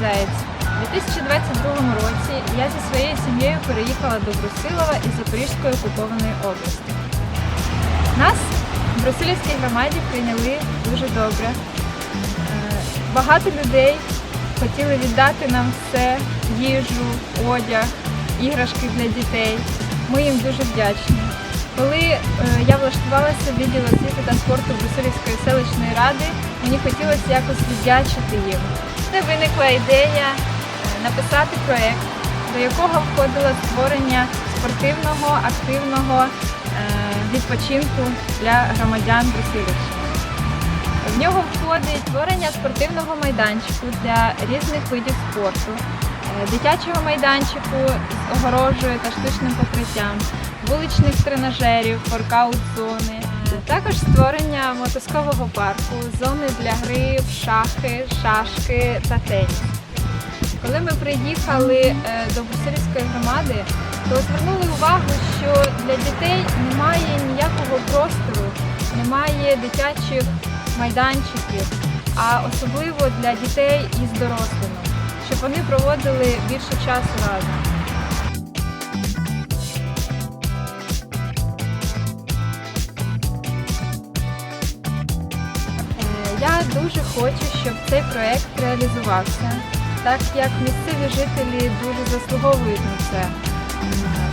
Заєць. У 2022 році я зі своєю сім'єю переїхала до Брусилова із Запорізької окупованої області. Нас в Брусилівській громаді прийняли дуже добре. Е, багато людей хотіли віддати нам все, їжу, одяг, іграшки для дітей. Ми їм дуже вдячні. Коли е, я влаштувалася в відділ освіти та спорту Брусилівської селищної ради, мені хотілося якось віддячити їм. Це виникла ідея е, написати проєкт, до якого входило створення спортивного, активного е, відпочинку для громадян Брусилівщини. В нього входить створення спортивного майданчику для різних видів спорту, дитячого майданчику з огорожею та штучним покриттям, вуличних тренажерів, воркаут-зони, Е, також створення мотузкового парку, зони для гри шахи, шашки та теніс. Коли ми приїхали е, до Брусилівської громади, то звернули увагу, що для дітей немає ніякого простору, немає дитячих майданчиків, а особливо для дітей із дорослими, щоб вони проводили більше часу разом. Е, Я дуже хочу, щоб цей проект реалізувався, так як місцеві жителі дуже заслуговують на це.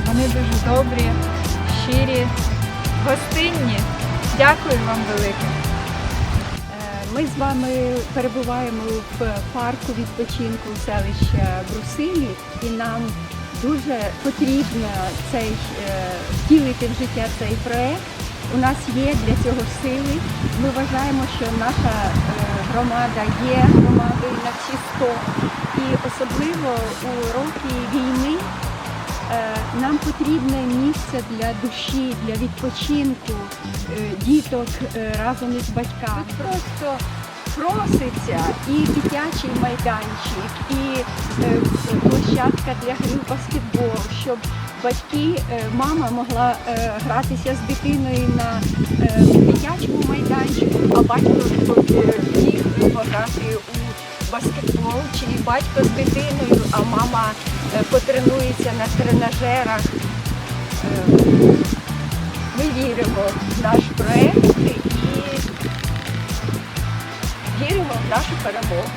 Вони дуже добрі, щирі, гостинні. Дякую вам велике. Ми з вами перебуваємо в парку відпочинку селища Брусилі, і нам дуже потрібно цей е, втілити в життя цей проект. У нас є для цього сили. Ми вважаємо, що наша е, громада є громадою на всі 100. І особливо у роки війни нам потрібне місце для душі, для відпочинку е, діток е, разом із батьками. Тут просто проситься і дитячий майданчик, і е, площадка для гри в баскетбол, щоб батьки, е, мама могла е, гратися з дитиною на е, дитячому майданчику, баскетбол, чи батько з дитиною, а мама е, потренується на тренажерах. Е, Ми віримо в наш проект і віримо в нашу перемогу.